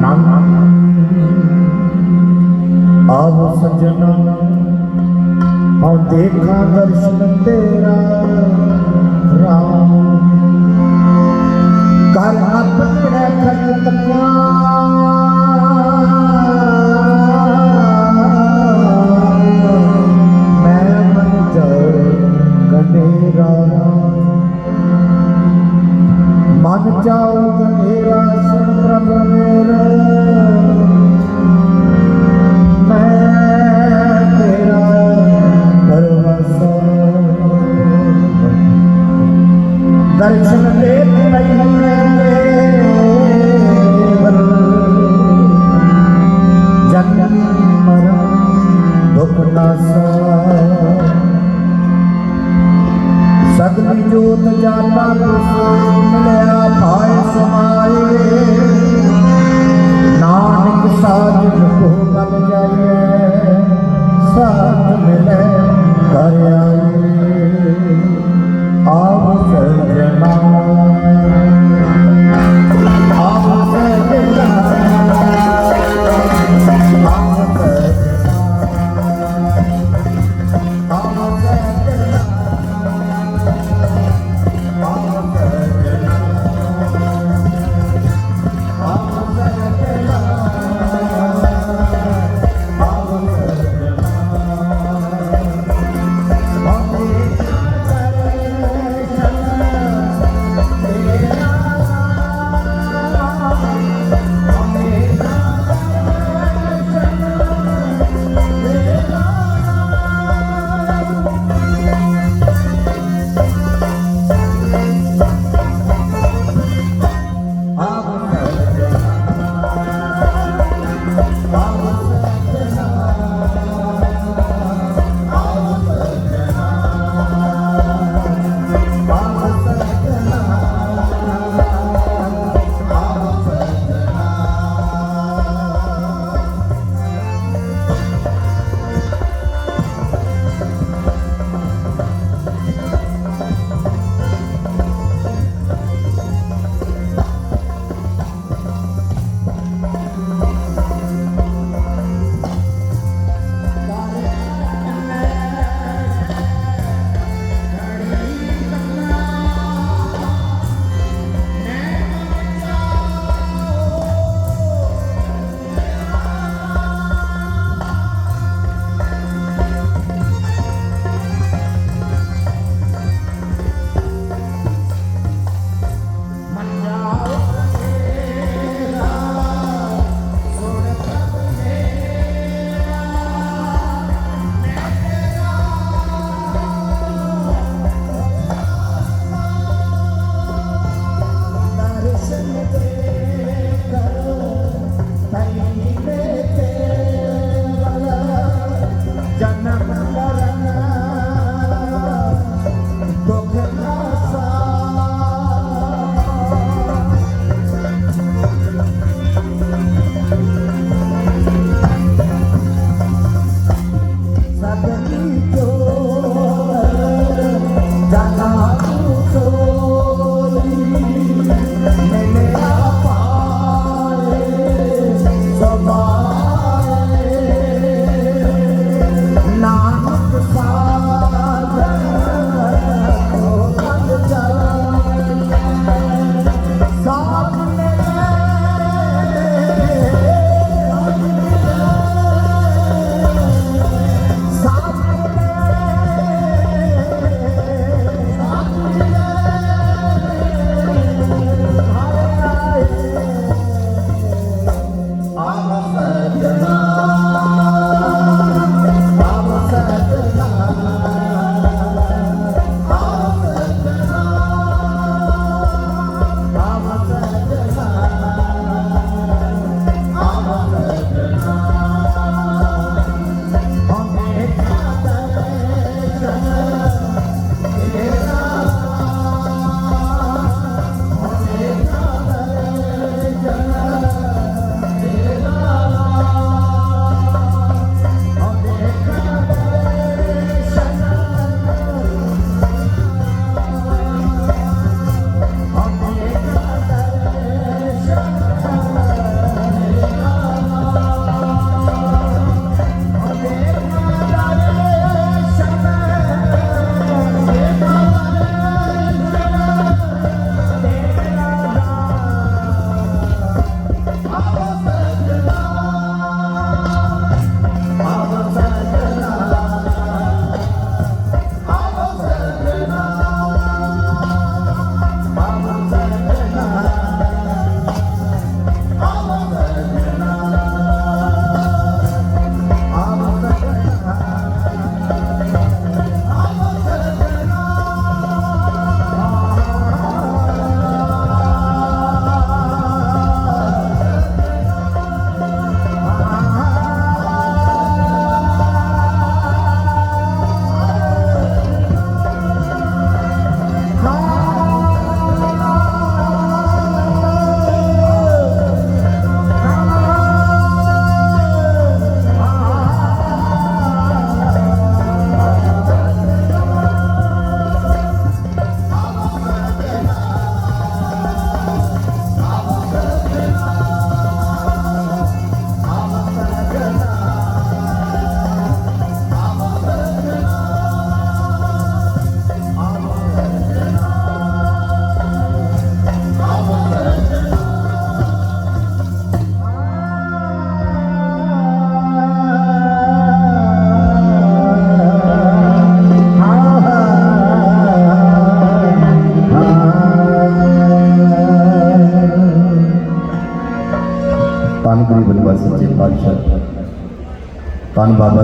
ਨੰਨ ਆਵੋ ਸਜਣਾ ਹਉ ਦੇਖਾਂ ਦਰਸ਼ਨ ਤੇਰਾ। ਰਾਮ। ਕਰ ਆਪਣੇ ਖਤ ਤਕਵਾ ਦਰਸ਼ਨ ਦੇ ਪਈਏ ਕੇਵਲ ਜਨਮ ਮਰਨ ਦੁਖ ਨਾਸਾ ਸਗਲੀ ਜੋਤ ਜਾਤਾ ਮਿਲਿਆ ਭਾਇ ਸਮਾ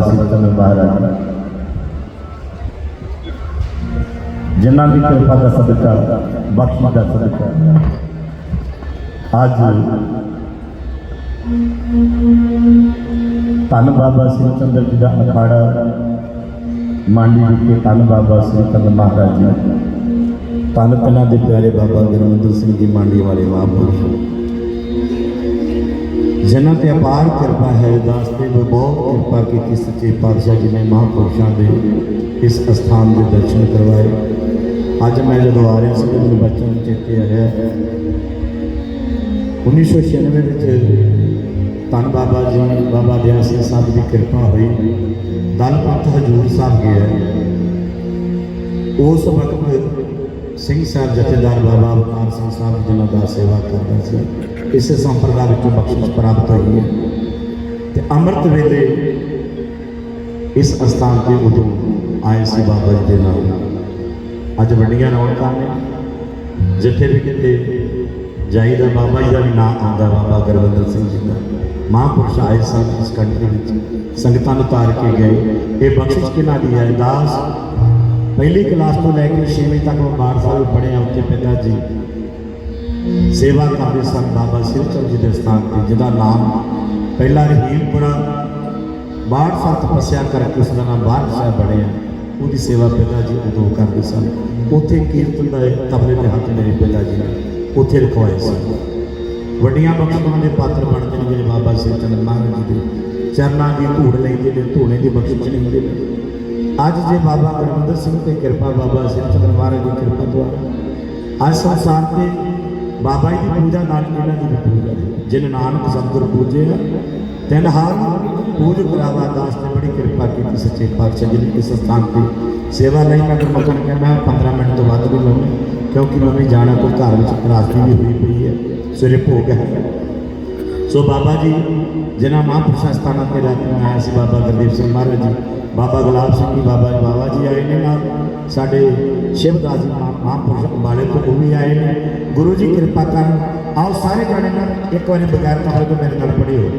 ਧੰਨ ਬਾਬਾ ਸ੍ਰੀ ਚੰਦ ਮਹਾਰਾਜ ਜਿਨ੍ਹਾਂ ਦੀ ਕਿਰਪਾ ਦਾ ਸਦਕਾ ਬਖਸ਼ਿਸ਼ ਦਾ ਸਦਕਾ ਅੱਜ ਧੰਨ ਬਾਬਾ ਸ੍ਰੀ ਚੰਦਰ ਜੀ ਦਾ ਅਖਾੜਾ ਮੰਡੀ ਵਿਖੇ ਧੰਨ ਬਾਬਾ ਸ੍ਰੀ ਚੰਦ ਮਹਾਰਾਜ ਜੀ ਧੰਨ ਪਿੰਡਾਂ ਦੇ ਪਿਆਰੇ ਬਾਬਾ ਗੁਰਮੰਦਰ ਸਿੰਘ ਜੀ ਮੰਡੀ ਵਾਲੇ ਮਹਾਂਪੁਰਸ਼ ਜਿਨ੍ਹਾਂ ਤੇ ਅਪਾਰ ਕਿਰਪਾ ਹੈ ਦਾਸ ਤੇ ਬਹੁਤ ਕਿਰਪਾ ਕੀਤੀ ਸੱਚੇ ਪਾਤਸ਼ਾਹ ਜੀ ਨੇ ਮਹਾਂਪੁਰਸ਼ਾਂ ਦੇ ਇਸ ਅਸਥਾਨ ਦੇ ਦਰਸ਼ਨ ਕਰਵਾਏ। ਅੱਜ ਮੈਂ ਜਦੋਂ ਆ ਰਿਹਾ ਸੀ ਤੇ ਮੈਨੂੰ ਬੱਚਿਆਂ ਨੂੰ ਚੇਤੇ ਆਇਆ 1996 ਵਿੱਚ ਧੰਨ ਬਾਬਾ ਜੀ, ਬਾਬਾ ਦਿਆ ਸਿੰਘ ਸਾਹਿਬ ਦੀ ਕਿਰਪਾ ਹੋਈ। ਦਲਪੰਥ ਹਜੂਰ ਸਾਹਿਬ ਗਿਆ। ਉਸ ਵਕਤ ਸਿੰਘ ਸਾਹਿਬ ਜਥੇਦਾਰ ਬਾਬਾ ਅਵਤਾਰ ਸਿੰਘ ਸਾਹਿਬ ਜਿਨ੍ਹਾਂ ਦਾ ਸੇਵਾ ਕਰਦਾ ਸੀ। ਇਸੇ ਸੰਪਰਦਾ ਵਿੱਚੋਂ ਬਖਸ਼ਿਸ਼ ਪ੍ਰਾਪਤ ਹੋਈ ਹੈ। ਤੇ ਅੰਮ੍ਰਿਤ ਵੇਲੇ ਇਸ ਅਸਥਾਨ ਤੇ ਉਦੋਂ ਆਏ ਸੀ ਬਾਬਾ ਜੀ ਦੇ ਨਾਲ। ਅੱਜ ਵੱਡੀਆਂ ਰੌਣਕਾਂ ਨੇ। ਜਿੱਥੇ ਵੀ ਕਿਤੇ ਜਾਈਦਾ ਬਾਬਾ ਜੀ ਦਾ ਵੀ ਨਾਮ ਆਉਂਦਾ, ਬਾਬਾ ਗੁਰਵਿੰਦਰ ਸਿੰਘ ਜੀ ਦਾ। ਮਹਾਂਪੁਰਸ਼ ਆਏ ਸਨ ਇਸ ਕੰਟਰੀ ਵਿੱਚ। ਸੰਗਤਾਂ ਨੂੰ ਤਾਰ ਕੇ ਗਏ। ਇਹ ਬਖਸ਼ਿਸ਼ ਕਿਹਨਾਂ ਦੀ ਹੈ? ਦਾਸ ਪਹਿਲੀ ਕਲਾਸ ਤੋਂ ਲੈ ਕੇ 6ਵੀਂ ਤੱਕ ਮੈਂ ਬਾਰ ਸਾਹਿਬ ਪੜ੍ਹਿਆ, ਉੱਥੇ ਪਿਤਾ ਜੀ ਸੇਵਾ ਕਰਦੇ ਸਨ ਬਾਬਾ ਸਿਰ ਚੰਦ ਜੀ ਦੇ ਸਥਾਨ ਤੇ ਜਿਹਦਾ ਨਾਮ ਪਹਿਲਾ ਰਹੀਮਪੁਰਾ ਬਾਹਰ ਸਾਲ ਤਪੱਸਿਆ ਕਰਕੇ ਉਸ ਦਾ ਨਾਮ ਬਾਹਰ ਸਾਹਿਬ ਬਣਿਆ ਉਹਦੀ ਸੇਵਾ ਪਿਤਾ ਜੀ ਉਦੋਂ ਕਰਦੇ ਸਨ ਉੱਥੇ ਕੀਰਤਨ ਦਾ ਇੱਕ ਤਬਲੇ ਦੇ ਹੱਥ ਮੇਰੇ ਪਿਤਾ ਜੀ ਨੇ ਉੱਥੇ ਰਖਵਾਏ ਸਨ ਵੱਡੀਆਂ ਬਖਸ਼ਿਸ਼ਾਂ ਦੇ ਪਾਤਰ ਬਣਦੇ ਨੇ ਜਿਹੜੇ ਬਾਬਾ ਸਿਰ ਚੰਦ ਮਹਾਰਾਜ ਜੀ ਦੇ ਚਰਨਾਂ ਦੀ ਧੂੜ ਲੈਂਦੇ ਨੇ, ਧੂਣੇ ਦੀ ਬਖਸ਼ਿਸ਼ ਲੈਂਦੇ ਨੇ। ਅੱਜ ਜੇ ਬਾਬਾ ਗੁਰਮੰਦਰ ਸਿੰਘ ਤੇ ਕਿਰਪਾ, ਬਾਬਾ ਸਿਰ ਚੰਦ ਮਹਾਰਾਜ ਦੀ ਕਿਰਪਾ ਦੁਆਰਾ ਅੱਜ ਸੰਸਾਰ ਤੇ ਬਾਬਾ ਜੀ ਦੀ ਪੂਜਾ ਨਾਲ ਇਹਨਾਂ ਦੀ ਵੀ ਪੂਜਾ ਹੈ। ਜਿਨ ਨਾਨਕ ਸਤਿਗੁਰ ਪੂਜੇ ਤਿਨ ਹਾਰ ਪੂਜ ਕਰਾਵਾ ਦਾਸ ਨੇ ਬੜੀ ਕਿਰਪਾ ਕੀਤੀ ਸੱਚੇ ਪਾਤਸ਼ਾਹ ਜੀ ਨੇ ਇਸ ਸਥਾਨ ਤੇ ਸੇਵਾ ਲਈ ਮੈਂ ਅਗਰ ਮੌਕਾ ਮਿਲਿਆ ਮੈਂ 15 ਮਿੰਟ ਤੋਂ ਵੱਧ ਵੀ ਲਾਉਣੇ ਕਿਉਂਕਿ ਮੈਂ ਵੀ ਜਾਣਾ ਕੋਈ ਘਰ ਵਿੱਚ ਪ੍ਰਾਰਥਨਾ ਵੀ ਹੋਈ ਪਈ ਹੈ ਸਵੇਰੇ ਭੋਗ ਹੈ ਸੋ ਬਾਬਾ ਜੀ ਜਿਨ੍ਹਾਂ ਮਹਾਂਪੁਰਸ਼ਾਂ ਸਥਾਨਾਂ ਤੇ ਰਹਿ ਕੇ ਆਇਆ ਸੀ ਬਾਬਾ ਗੁਰਦੇਵ ਸਿੰਘ ਮਹਾਰਾਜ ਜੀ ਬਾਬਾ ਗੁਲਾਬ ਸਿੰਘ ਜੀ ਬਾਬਾ ਬਾਬਾ ਜੀ ਆਏ ਨੇ ਨਾਲ ਸਾਡੇ ਸ਼ਿਵਦਾਸ ਜੀ ਮਹਾ- ਮਹਾਂਪੁਰਸ਼ ਅੰਬਾਲੇ ਤੋਂ ਉਹ ਵੀ ਆਏ ਨੇ। ਗੁਰੂ ਜੀ ਕਿਰਪਾ ਕਰਨ। ਆਓ ਸਾਰੇ ਜਾਣੇ ਨਾਲ ਇੱਕ ਵਾਰੀ ਬਗੈਰ ਕਮਰੇ ਤੋਂ ਮੇਰੇ ਨਾਲ ਪੜਿਓ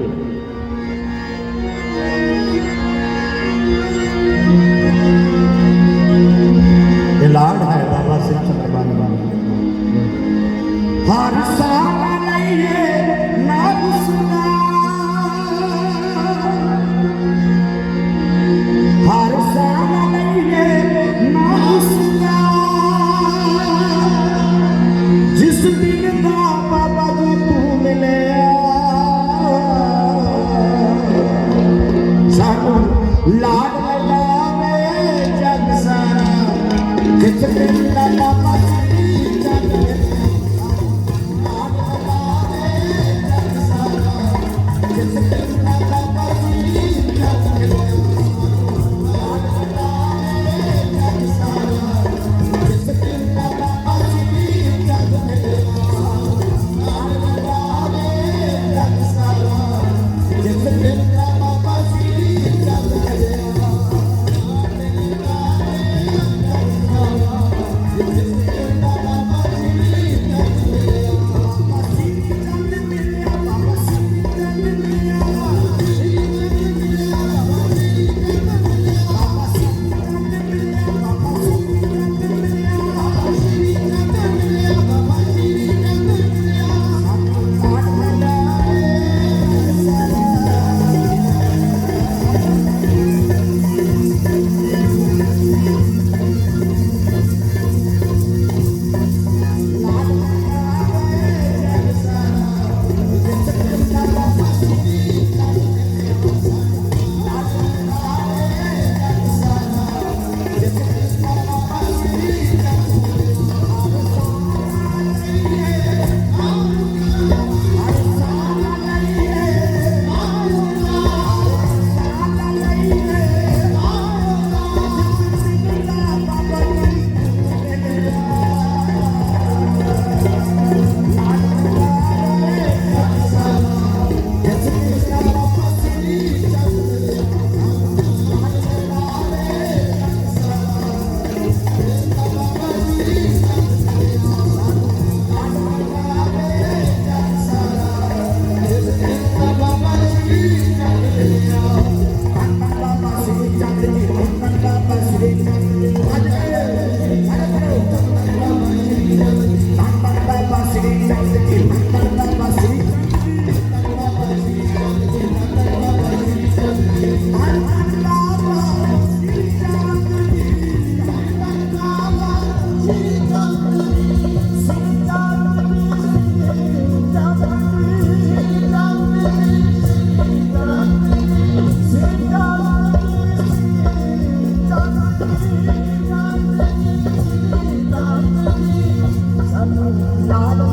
Lord,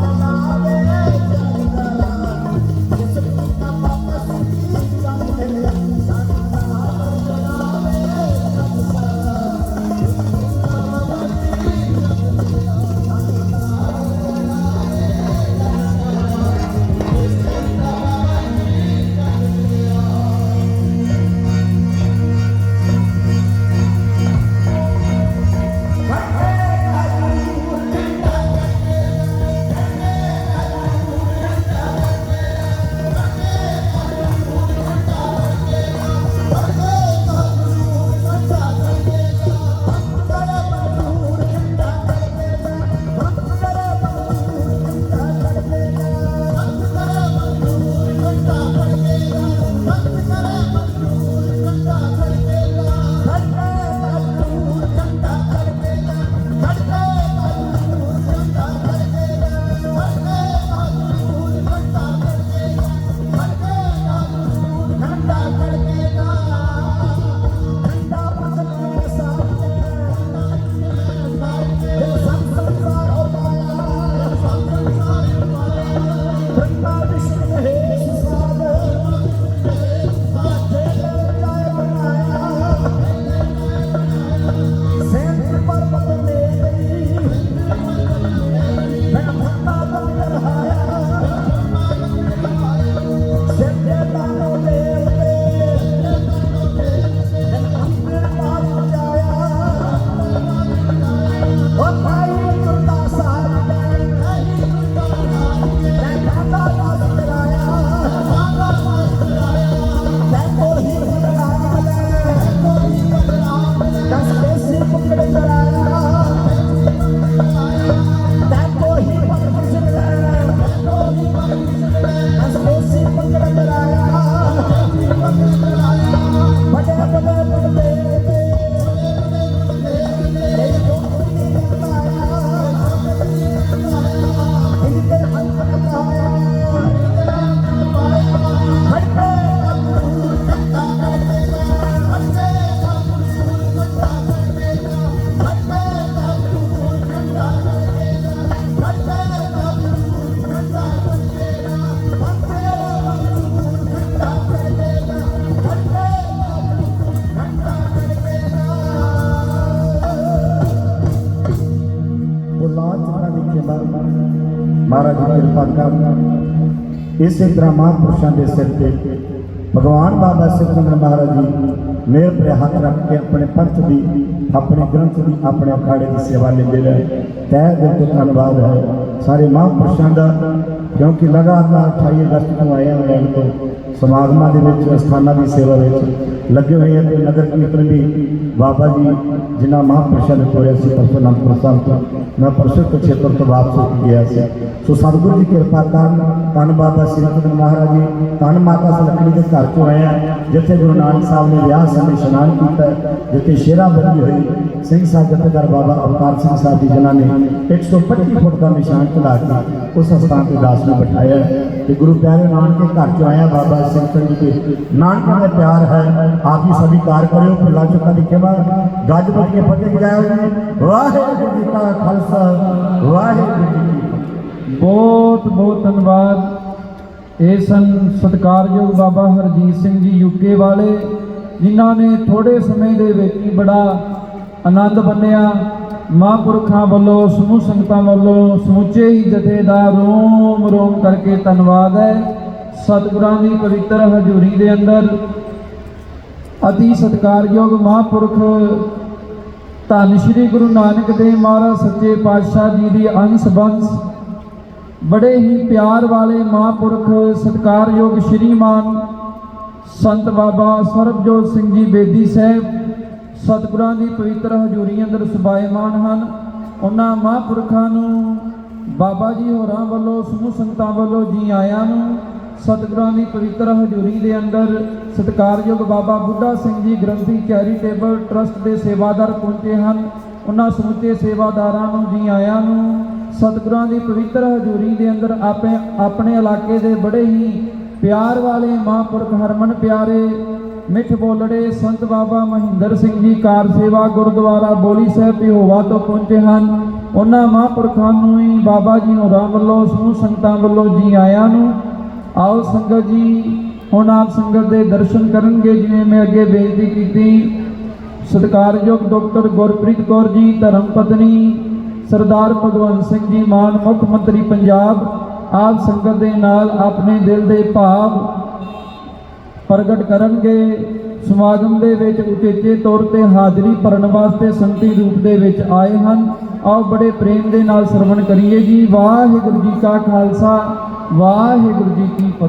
ਮਹਾਰਾਜ ਜੀ ਕਿਰਪਾ ਕਰਨ ਇਸੇ ਤਰ੍ਹਾਂ ਮਹਾਂਪੁਰਸ਼ਾਂ ਦੇ ਸਿਰ ਤੇ ਭਗਵਾਨ ਬਾਬਾ ਸਿਕੰਦਰ ਮਹਾਰਾਜ ਜੀ ਮੇਰ ਪਰ ਹੱਥ ਰੱਖ ਕੇ ਆਪਣੇ ਪੰਥ ਦੀ ਆਪਣੇ ਗ੍ਰੰਥ ਦੀ ਆਪਣੇ ਅਖਾੜੇ ਦੀ ਸੇਵਾ ਲੈਂਦੇ ਰਹੇ ਤਹਿ ਦਿਲ ਤੋਂ ਧੰਨਵਾਦ ਹੈ ਸਾਰੇ ਮਹਾਂਪੁਰਸ਼ਾਂ ਦਾ ਕਿਉਂਕਿ ਲਗਾਤਾਰ 28 ਅਗਸਤ ਨੂੰ ਆਏ ਹੋਏ ਹਨ ਤੋਂ ਸਮਾਗਮਾਂ ਦੇ ਵਿੱਚ, ਅਸਥਾਨਾਂ ਦੀ ਸੇਵਾ ਵਿੱਚ ਲੱਗੇ ਹੋਏ ਹਨ ਤੇ ਨਗਰ ਕੀਰਤਨ ਵੀ ਬਾਬਾ ਜੀ, ਜਿਨ੍ਹਾਂ ਮਹਾਂਪੁਰਸ਼ਾਂ ਨੇ ਤੋਰਿਆ ਸੀ ਪਰਸੋਂ ਅਨੰਦਪੁਰ ਸਾਹਿਬ ਤੋਂ, ਮੈਂ ਪਰਸੋਂ ਤੋਂ ਖੇਤਰ ਤੋਂ ਵਾਪਸ ਹੋ ਗਿਆ ਸੀ। ਸੋ ਸਤਿਗੁਰੂ ਦੀ ਕਿਰਪਾ ਕਰਨ, ਧੰਨ ਬਾਬਾ ਸ੍ਰੀ ਚੰਦ ਮਹਾਰਾਜ ਜੀ, ਧੰਨ ਮਾਤਾ ਸਲਕੜੀ ਦੇ ਘਰ ਤੋਂ ਆਇਆ ਜਿੱਥੇ ਗੁਰੂ ਨਾਨਕ ਸਾਹਿਬ ਨੇ ਵਿਆਹ ਸਮੇਂ ਇਸ਼ਨਾਨ ਕੀਤਾ ਜਿੱਥੇ ਸ਼ੇਰਾ ਬੰਦੀ ਹੋਈ। ਸਿੰਘ ਸਾਹਿਬ ਜਥੇਦਾਰ ਬਾਬਾ ਅਵਤਾਰ ਸਿੰਘ ਸਾਹਿਬ ਜੀ, ਜਿਨ੍ਹਾਂ ਨੇ 125 ਫੁੱਟ ਦਾ ਨਿਸ਼ਾਨ ਚਲਾ ਕੇ ਉਸ ਸਥਾਨ ਤੇ ਦਾਸ ਨੂੰ ਬਿਠਾਇਆ ਹੈ। ਤੇ ਗੁਰੂ ਪਿਆਰੇ ਨਾਨਕ ਦੇ ਘਰ ਚੋਂ ਆਇਆ ਬਾਬਾ ਸਿੰਘ ਚੰਦ ਜੀ। ਦੇ ਨਾਨਕ ਦਾ ਪਿਆਰ ਹੈ। ਆਪ ਹੀ ਸਵੀਕਾਰ ਕਰਿਓ ਭੁੱਲਾ ਚੁੱਕਾ ਦੀ ਖਿਮਾ ਗੱਜ ਬੱਜ ਕੇ ਫਤਿਹ ਜਾਓ ਜੀ ਵਾਹਿਗੁਰੂ ਜੀ ਕਾ ਵਾਹਿਗੁਰੂ ਜੀ ਬਹੁਤ ਬਹੁਤ ਧੰਨਵਾਦ। ਇਹ ਸਨ ਸਤਿਕਾਰਯੋਗ ਬਾਬਾ ਹਰਜੀਤ ਸਿੰਘ ਜੀ ਯੂਕੇ ਵਾਲੇ, ਜਿਨ੍ਹਾਂ ਨੇ ਥੋੜੇ ਸਮੇਂ ਦੇ ਵਿੱਚ ਹੀ ਬੜਾ ਆਨੰਦ ਬੰਨਿਆ ਮਹਾਂਪੁਰਖਾਂ ਵੱਲੋਂ, ਸਮੂਹ ਸੰਗਤਾਂ ਵੱਲੋਂ ਸਮੁੱਚੇ ਹੀ ਜਥੇ ਦਾ ਰੋਮ ਰੋਮ ਕਰਕੇ ਧੰਨਵਾਦ ਹੈ। ਸਤਿਗੁਰਾਂ ਦੀ ਪਵਿੱਤਰ ਹਜ਼ੂਰੀ ਦੇ ਅੰਦਰ ਅਤੀ ਸਤਿਕਾਰਯੋਗ ਮਹਾਂਪੁਰਖ ਧੰਨ ਸ਼੍ਰੀ ਗੁਰੂ ਨਾਨਕ ਦੇਵ ਮਹਾਰਾਜ ਸੱਚੇ ਪਾਤਸ਼ਾਹ ਜੀ ਦੀ ਅੰਸ਼ ਬੰਸ, ਬੜੇ ਹੀ ਪਿਆਰ ਵਾਲੇ ਮਹਾਂਪੁਰਖ ਸਤਿਕਾਰਯੋਗ ਸ਼੍ਰੀਮਾਨ ਸੰਤ ਬਾਬਾ ਸਰਬਜੋਤ ਸਿੰਘ ਜੀ ਬੇਦੀ ਸਾਹਿਬ, ਸਤਿਗੁਰਾਂ ਦੀ ਪਵਿੱਤਰ ਹਜ਼ੂਰੀ ਅੰਦਰ ਸੁਭਾਏਮਾਨ ਹਨ। ਉਹਨਾਂ ਮਹਾਂਪੁਰਖਾਂ ਨੂੰ ਬਾਬਾ ਜੀ ਹੋਰਾਂ ਵੱਲੋਂ, ਸਮੂਹ ਸੰਗਤਾਂ ਵੱਲੋਂ ਜੀ ਆਇਆਂ ਨੂੰ ਸਤਿਗੁਰਾਂ ਦੀ ਪਵਿੱਤਰ ਹਜ਼ੂਰੀ ਦੇ ਅੰਦਰ ਸਤਿਕਾਰਯੋਗ ਬਾਬਾ ਬੁੱਢਾ ਸਿੰਘ ਜੀ ਗ੍ਰੰਥੀ ਚੈਰੀਟੇਬਲ ਟਰਸਟ ਦੇ ਸੇਵਾਦਾਰ ਪਹੁੰਚੇ ਹਨ। ਉਹਨਾਂ ਸਮੁੱਚੇ ਸੇਵਾਦਾਰਾਂ ਨੂੰ ਜੀ ਆਇਆਂ ਨੂੰ ਸਤਿਗੁਰਾਂ ਦੀ ਪਵਿੱਤਰ ਹਜ਼ੂਰੀ ਦੇ ਅੰਦਰ ਆਪਣੇ ਆਪਣੇ ਇਲਾਕੇ ਦੇ ਬੜੇ ਹੀ ਪਿਆਰ ਵਾਲੇ ਮਹਾਂਪੁਰਖ ਹਰਮਨ ਪਿਆਰੇ ਮਿੱਠ ਬੋਲੜੇ ਸੰਤ ਬਾਬਾ ਮਹਿੰਦਰ ਸਿੰਘ ਜੀ ਕਾਰ ਸੇਵਾ ਗੁਰਦੁਆਰਾ ਬੋਲੀ ਸਾਹਿਬ ਪਿਹੋਵਾ ਤੋਂ ਪਹੁੰਚੇ ਹਨ। ਉਹਨਾਂ ਮਹਾਂਪੁਰਖਾਂ ਨੂੰ ਹੀ ਬਾਬਾ ਜੀ ਹੋਰਾਂ ਵੱਲੋਂ, ਸਮੂਹ ਸੰਗਤਾਂ ਵੱਲੋਂ ਜੀ ਆਇਆਂ ਨੂੰ ਆਓ ਸੰਗਤ ਜੀ, ਹੁਣ ਆਪ ਸੰਗਤ ਦੇ ਦਰਸ਼ਨ ਕਰਨਗੇ, ਜਿਵੇਂ ਮੈਂ ਅੱਗੇ ਬੇਨਤੀ ਕੀਤੀ। ਸਤਿਕਾਰਯੋਗ ਡਾਕਟਰ ਗੁਰਪ੍ਰੀਤ ਕੌਰ ਜੀ, ਧਰਮ ਪਤਨੀ, ਸਰਦਾਰ ਭਗਵੰਤ ਸਿੰਘ ਜੀ, ਮਾਨ ਮੁੱਖ ਮੰਤਰੀ ਪੰਜਾਬ, ਆਪ ਸੰਗਤ ਦੇ ਨਾਲ ਆਪਣੇ ਦਿਲ ਦੇ ਭਾਵ ਪ੍ਰਗਟ ਕਰਨਗੇ। ਸਮਾਗਮ ਦੇ ਵਿੱਚ ਉਚੇਚੇ ਤੌਰ ਤੇ ਹਾਜ਼ਰੀ ਭਰਨ ਵਾਸਤੇ ਸੰਤੀ ਰੂਪ ਦੇ ਵਿੱਚ ਆਏ ਹਨ। ਆਓ ਬੜੇ ਪ੍ਰੇਮ ਦੇ ਨਾਲ ਸਰਵਣ ਕਰੀਏ ਜੀ। ਵਾਹਿਗੁਰੂ ਜੀ ਕਾ ਖਾਲਸਾ। ਵਾਹਿਗੁਰੂ ਜੀ ਕੀ ਫਤਿਹ।